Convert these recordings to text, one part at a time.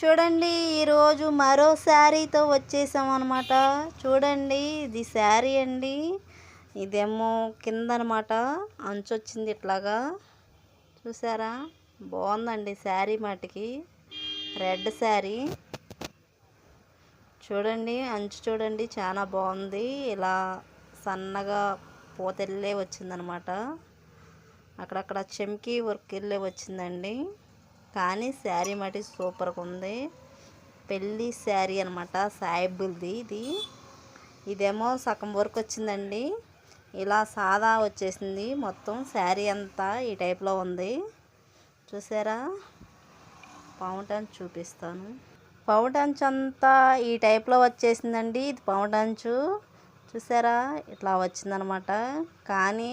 చూడండి ఈరోజు మరో శారీతో వచ్చేసాం అనమాట చూడండి ఇది శారీ అండి. ఇదేమో కింద అనమాట అంచు వచ్చింది ఇట్లాగా. చూసారా? బాగుందండి శారీ మటుకి. రెడ్ శారీ. చూడండి అంచు చూడండి చాలా బాగుంది. ఇలా సన్నగా పోతెల్లే వచ్చిందనమాట. అక్కడక్కడ చెమ్కి వర్క్ వెళ్ళే వచ్చిందండి. కానీ శారీ మటి సూపర్గా ఉంది పెళ్ళి శారీ అనమాట సాయిబుల్ది ఇది. ఇదేమో సగం వర్క్ వచ్చిందండి ఇలా సాదా వచ్చేసింది. మొత్తం శారీ అంతా ఈ టైప్లో ఉంది. చూసారా? పౌంటన్ చూపిస్తాను. పౌటంచు అంతా ఈ టైప్లో వచ్చేసిందండి. ఇది పౌటంచు చూసారా? ఇట్లా వచ్చిందనమాట కానీ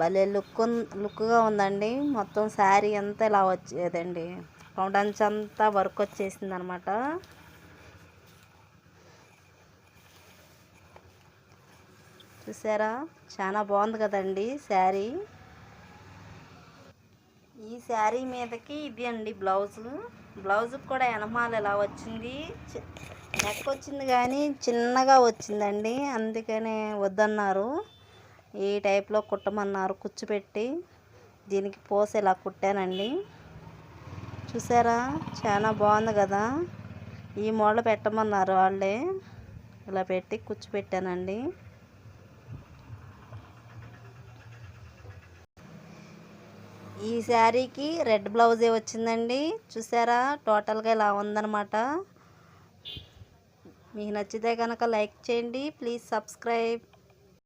భలే లుక్ లుక్గా ఉందండి. మొత్తం శారీ అంతా ఇలా వచ్చేదండి పౌటంచు అంతా వర్క్ వచ్చేసింది అనమాట చూసారా? చాలా బాగుంది కదండి శారీ. ఈ శారీ మీదకి ఇది అండి బ్లౌజు. బ్లౌజుకి కూడా ఎనమాలు ఇలా వచ్చింది. నెక్ వచ్చింది కానీ చిన్నగా వచ్చిందండి. అందుకనే వద్దన్నారు. ఈ టైప్లో కుట్టమన్నారు. కుచ్చిపెట్టి దీనికి పోసి ఇలా కుట్టానండి. చూసారా? చాలా బాగుంది కదా? ఈ మోడల్ పెట్టమన్నారు వాళ్ళే. ఇలా పెట్టి కుచ్చు పెట్టానండి ఈ శారీకి రెడ్ బ్లౌజే వచ్చిందండి. చూసారా? టోటల్గా ఇలా ఉందన్నమాట. మీకు నచ్చితే కనుక లైక్ చేయండి. Please subscribe.